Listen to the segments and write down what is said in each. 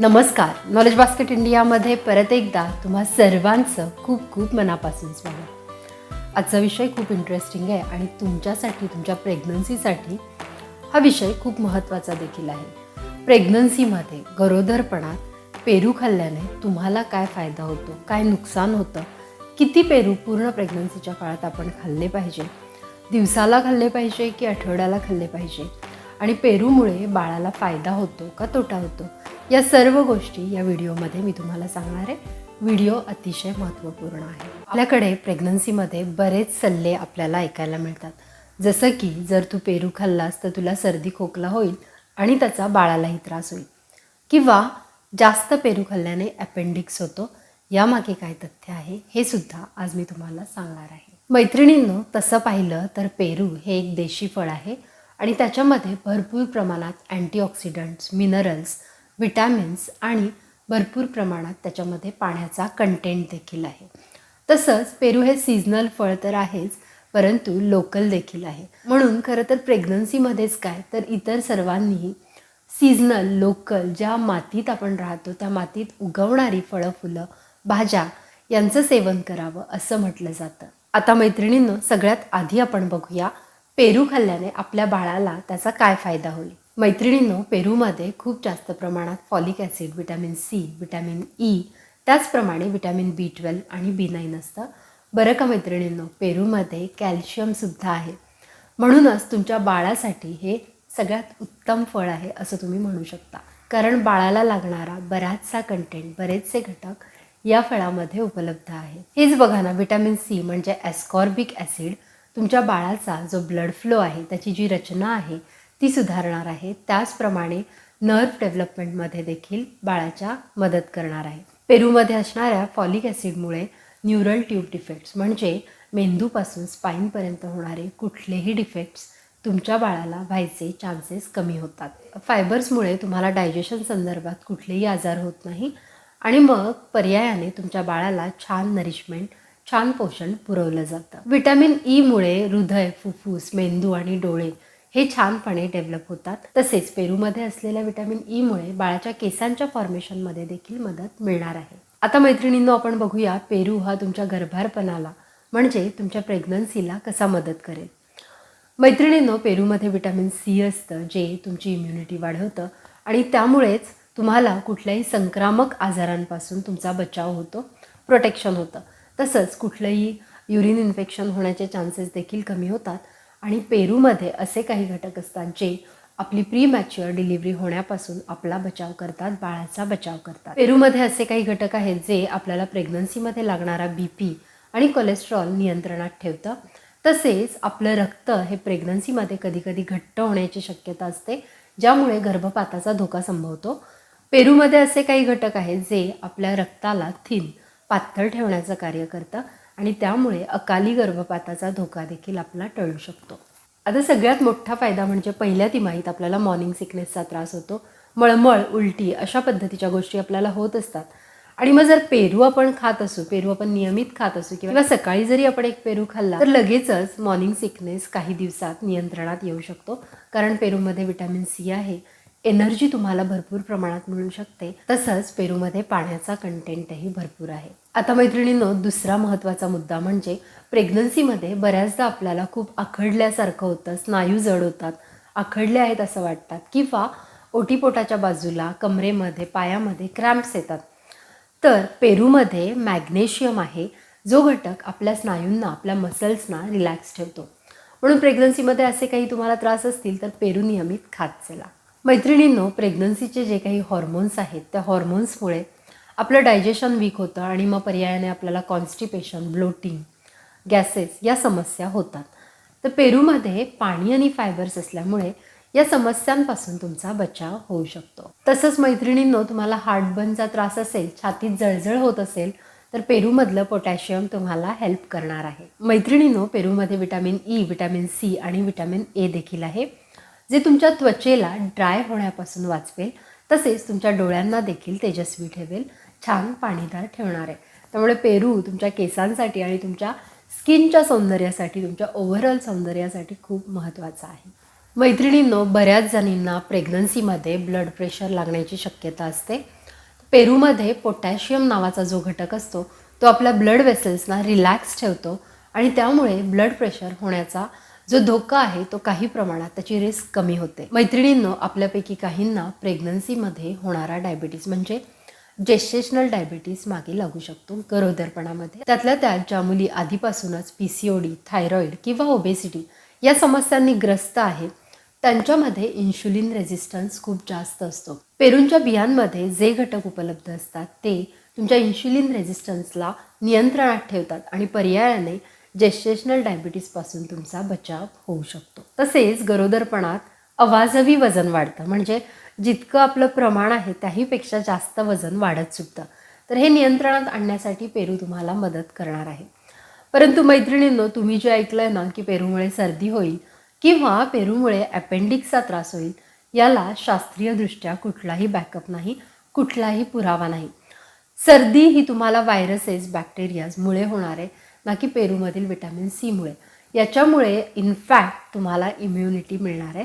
नमस्कार. Knowledge basket इंडियामध्ये परत एकदा तुम्हा सर्वांचं खूप खूप मनापासून स्वागत. आजचा विषय खूप इंटरेस्टिंग आहे आणि तुमच्यासाठी तुमच्या प्रेग्नन्सीसाठी हा विषय खूप महत्त्वाचा देखील आहे. प्रेग्नन्सीमध्ये गरोदरपणात पेरू खाल्ल्याने तुम्हाला काय फायदा होतो काय नुकसान होतं? किती पेरू पूर्ण प्रेग्नन्सीच्या काळात आपण खाल्ले पाहिजे? दिवसाला खाल्ले पाहिजे की आठवड्याला खाल्ले पाहिजे? आणि पेरूमुळे बाळाला फायदा होतो का तोटा होतो? या सर्व गोष्टी या व्हिडिओमध्ये मी तुम्हाला सांगणार आहे. व्हिडिओ अतिशय महत्त्वपूर्ण आहे. आपल्याकडे प्रेग्नन्सीमध्ये बरेच सल्ले आपल्याला ऐकायला मिळतात. जसं की जर तू पेरू खाल्लास तर तुला सर्दी खोकला होईल आणि त्याचा बाळालाही त्रास होईल. किंवा जास्त पेरू खाल्ल्याने अपेंडिक्स होतो. यामागे काय तथ्य आहे हे सुद्धा आज मी तुम्हाला सांगणार आहे. मैत्रिणींनो तसं पाहिलं तर पेरू हे एक देशी फळ आहे आणि त्याच्यामध्ये भरपूर प्रमाणात अँटीऑक्सिडंट्स मिनरल्स विटॅमिन्स आणि भरपूर प्रमाणात त्याच्यामध्ये पाण्याचा कंटेंट देखील आहे. तसंच पेरू हे सीझनल फळ तर आहेच परंतु लोकल देखील आहे. म्हणून खरं तर प्रेग्नन्सीमध्येच काय तर इतर सर्वांनीही सीझनल लोकल ज्या मातीत आपण राहतो त्या मातीत उगवणारी फळं फुलं भाज्या यांचं सेवन करावं असं म्हटलं जातं. आता मैत्रिणींनो सगळ्यात आधी आपण बघूया पेरू खाल्ल्याने आपल्या बाळाला त्याचा काय फायदा होईल? मैत्रिणींनो पेरूमध्ये खूप जास्त प्रमाणात folic acid vitamin C vitamin E त्याचप्रमाणे विटॅमिन बी ट्वेल्व आणि बी नाईन असतं. बरं का मैत्रिणींनो पेरूमध्ये कॅल्शियमसुद्धा आहे. म्हणूनच तुमच्या बाळासाठी हे सगळ्यात उत्तम फळ आहे असं तुम्ही म्हणू शकता. कारण बाळाला लागणारा बराचसा कंटेंट बरेचसे घटक या फळामध्ये उपलब्ध आहे. हेच बघा ना विटॅमिन सी म्हणजे ॲस्कॉर्बिक ॲसिड तुमच्या बाळाचा जो ब्लड फ्लो आहे त्याची जी रचना आहे ती सुधारणार आहे. त्याचप्रमाणे नर्व डेव्हलपमेंटमध्ये देखील बाळाच्या मदत करणार आहे. पेरूमध्ये असणाऱ्या फॉलिक ॲसिडमुळे न्यूरल ट्यूब डिफेक्ट्स म्हणजे मेंदूपासून स्पाईनपर्यंत होणारे कुठलेही डिफेक्ट्स तुमच्या बाळाला व्हायचे चान्सेस कमी होतात. फायबर्समुळे तुम्हाला डायजेशन संदर्भात कुठलेही आजार होत नाही आणि मग पर्यायाने तुमच्या बाळाला छान नरिशमेंट छान पोषण पुरवलं जातं. व्हिटॅमिन ईमुळे e हृदय फुफ्फुस मेंदू आणि डोळे हे छानपणे डेव्हलप होतात. तसेच पेरूमध्ये असलेल्या विटॅमिन ईमुळे e बाळाच्या केसांच्या फॉर्मेशनमध्ये देखील मदत मिळणार आहे. आता मैत्रिणींनो आपण बघूया पेरू हा तुमच्या गर्भारपणाला म्हणजे तुमच्या प्रेग्नन्सीला कसा मदत करेल. मैत्रिणींनो पेरूमध्ये विटॅमिन सी असतं जे तुमची इम्युनिटी वाढवतं आणि त्यामुळेच तुम्हाला कुठल्याही संक्रामक आजारांपासून तुमचा बचाव होतो प्रोटेक्शन होतं. तसंच कुठलंही युरिन इन्फेक्शन होण्याचे चान्सेस देखील कमी होतात. आणि पेरूमध्ये असे काही घटक असतात जे आपली प्री मॅच्युअर डिलिव्हरी होण्यापासून आपला बचाव करतात बाळाचा बचाव करतात. पेरूमध्ये असे काही घटक आहेत जे आपल्याला प्रेग्नन्सीमध्ये लागणारा बी पी आणि कोलेस्ट्रॉल नियंत्रणात ठेवतं. तसेच आपलं रक्त हे प्रेग्नन्सीमध्ये कधीकधी घट्ट होण्याची शक्यता असते ज्यामुळे गर्भपाताचा धोका संभवतो. पेरूमध्ये असे काही घटक आहेत जे आपल्या रक्ताला थिन पातळ ठेवण्याचं कार्य करतं. आणि त्यामुळे अकाली गर्भपाताचा धोका देखील आपला टळू शकतो. आता सगळ्यात मोठा फायदा म्हणजे पहिल्या तिमाहीत आपल्याला मॉर्निंग सिकनेसचा त्रास होतो. मळमळ उलटी अशा पद्धतीच्या गोष्टी आपल्याला होत असतात. आणि मग जर पेरू आपण खात असू पेरू आपण नियमित खात असू किंवा सकाळी जरी आपण एक पेरू खाल्ला तर लगेचच मॉर्निंग सिकनेस काही दिवसात नियंत्रणात येऊ शकतो. कारण पेरूमध्ये विटॅमिन सी आहे. एनर्जी तुम्हाला भरपूर प्रमाणात मिळू शकते. तसंच पेरूमध्ये पाण्याचा कंटेंटही भरपूर आहे. आता मैत्रिणींनो दुसरा महत्त्वाचा मुद्दा म्हणजे प्रेग्नन्सीमध्ये बऱ्याचदा आपल्याला खूप आखडल्यासारखं होतं स्नायू जड होतात आखडले आहेत असं वाटतात किंवा ओटीपोटाच्या बाजूला कमरेमध्ये पायामध्ये क्रॅम्प्स येतात. तर पेरूमध्ये मॅग्नेशियम आहे जो घटक आपल्या स्नायूंना आपल्या मसल्सना रिलॅक्स ठेवतो. म्हणून प्रेग्नन्सीमध्ये असे काही तुम्हाला त्रास असतील तर पेरू नियमित खात चला. मैत्रिणींनो प्रेग्नन्सीचे जे काही हॉर्मोन्स आहेत त्या हॉर्मोन्समुळे आपलं डायजेशन वीक होतं आणि मग पर्यायाने आपल्याला कॉन्स्टिपेशन ब्लोटिंग गॅसेस या समस्या होतात. तर पेरूमध्ये पाणी आणि फायबर्स असल्यामुळे या समस्यांपासून तुमचा बचाव होऊ शकतो. तसंच मैत्रिणींनो तुम्हाला हार्टबर्नचा त्रास असेल छातीत जळजळ होत असेल तर पेरूमधलं पोटॅशियम तुम्हाला हेल्प करणार आहे. मैत्रिणींनो पेरूमध्ये विटॅमिन ई विटॅमिन सी आणि विटॅमिन ए देखील आहे. जे तुमच्या त्वचेला ड्राय होण्यापासून वाचवेल तसेच तुमच्या डोळ्यांना देखील तेजस्वी ठेवेल. छान पाणीदार ठेवणार आहे. त्यामुळे पेरू तुमच्या केसांसाठी आणि तुमच्या स्किनच्या सौंदर्यासाठी तुमच्या ओव्हरऑल सौंदर्यासाठी खूप महत्त्वाचा आहे. मैत्रिणींनो बऱ्याच जणींना प्रेग्नन्सीमध्ये ब्लड प्रेशर लागण्याची शक्यता असते. पेरूमध्ये पोटॅशियम नावाचा जो घटक असतो तो आपल्या ब्लड वेसल्सना रिलॅक्स ठेवतो आणि त्यामुळे ब्लड प्रेशर होण्याचा जो धोका आहे तो काही प्रमाणात त्याची रिस्क कमी होते. मैत्रिणींनो आपल्यापैकी काहींना प्रेग्नन्सीमध्ये होणारा डायबिटीज म्हणजे जेस्टेशनल डायबिटीस मागे लागू शकतो गरोदरपणामध्ये. त्यातल्या त्यात ज्या मुली आधीपासूनच P C O D thyroid किंवा ओबेसिटी या समस्यांनी ग्रस्त आहे त्यांच्यामध्ये इन्शुलिन रेझिस्टन्स खूप जास्त असतो. पेरूंच्या बियांमध्ये जे घटक उपलब्ध असतात ते तुमच्या इन्शुलिन रेझिस्टन्सला नियंत्रणात ठेवतात आणि पर्यायाने जेस्टेशनल डायबिटीसपासून तुमचा बचाव होऊ शकतो. तसेच गरोदरपणात अवाजवी वजन वाढतं. म्हणजे जितकं आपलं प्रमाण आहे त्याहीपेक्षा जास्त वजन वाढत सुटतं. तर हे नियंत्रणात आणण्यासाठी पेरू तुम्हाला मदत करणार आहे. परंतु मैत्रिणींनो तुम्ही जे ऐकलंय ना की पेरूमुळे सर्दी होईल किंवा पेरूमुळे अपेंडिक्सचा त्रास होईल याला शास्त्रीयदृष्ट्या कुठलाही बॅकअप नाही कुठलाही पुरावा नाही. सर्दी ही तुम्हाला व्हायरसेस बॅक्टेरियाजमुळे होणार आहे. ना की पेरूमधील विटॅमिन सीमुळे याच्यामुळे इनफॅक्ट तुम्हाला इम्युनिटी मिळणार आहे.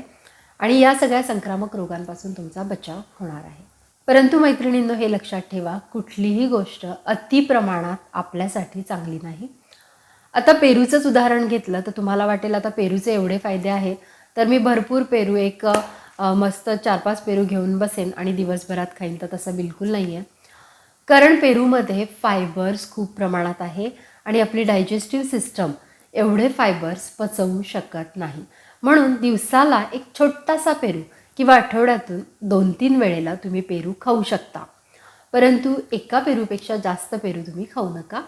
आणि या सगळ्या संक्रामक रोगांपासून तुमचा बचाव होणार आहे. परंतु मैत्रिणींनो हे लक्षात ठेवा कुठलीही गोष्ट अति प्रमाणात आपल्यासाठी चांगली नाही. आता पेरूचंच उदाहरण घेतलं तर तुम्हाला वाटेल आता पेरूचे एवढे फायदे आहेत. तर मी भरपूर पेरू एक मस्त चार पाच पेरू घेऊन बसेन आणि दिवसभरात खाईन तर तसं बिलकुल नाही आहे कारण पेरूमध्ये फायबर्स खूप प्रमाणात आहे. आणि आपली डायजेस्टिव्ह सिस्टम एवढे फायबर्स पचवू शकत नाही. म्हणून दिवसाला एक छोटासा पेरू किंवा आठवड्यातून दोन तीन वेळेला तुम्ही पेरू खाऊ शकता. परंतु एका पेरूपेक्षा जास्त पेरू तुम्ही खाऊ नका.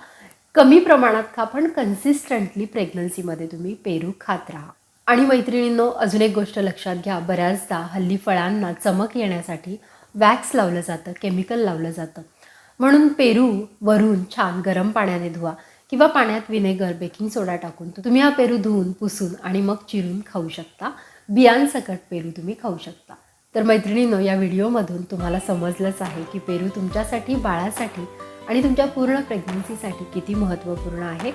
कमी प्रमाणात खा पण कन्सिस्टंटली प्रेग्नन्सीमध्ये तुम्ही पेरू खात राहा. आणि मैत्रिणींनो अजून एक गोष्ट लक्षात घ्या. बऱ्याचदा हल्ली फळांना चमक येण्यासाठी वॅक्स लावलं जातं केमिकल लावलं जातं. म्हणून पेरू वरून छान गरम पाण्याने धुवा. किंवा पाण्यात विनेगर बेकिंग सोडा टाकून तुम्ही हा पेरू धुवून पुसून आणि मग चिरून खाऊ शकता. बियांसकट पेरू तुम्ही खाऊ शकता. तर मैत्रिणींनो या व्हिडिओमधून तुम्हाला समजलंच आहे की पेरू तुमच्यासाठी बाळासाठी आणि तुमच्या पूर्ण प्रेग्नन्सीसाठी किती महत्त्वपूर्ण आहे.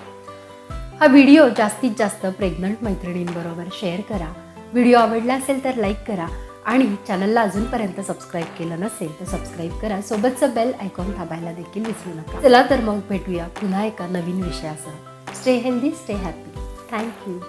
हा व्हिडिओ जास्तीत जास्त प्रेग्नंट मैत्रिणींबरोबर शेअर करा. व्हिडिओ आवडला असेल तर लाईक करा. आणि चॅनलला अजूनपर्यंत सबस्क्राईब केलं नसेल तर सबस्क्राईब करा. सोबतचं बेल आयकॉन दाबायला देखील विसरू नका. चला तर मग भेटूया पुन्हा एका नवीन विषयासह. Stay healthy stay happy thank you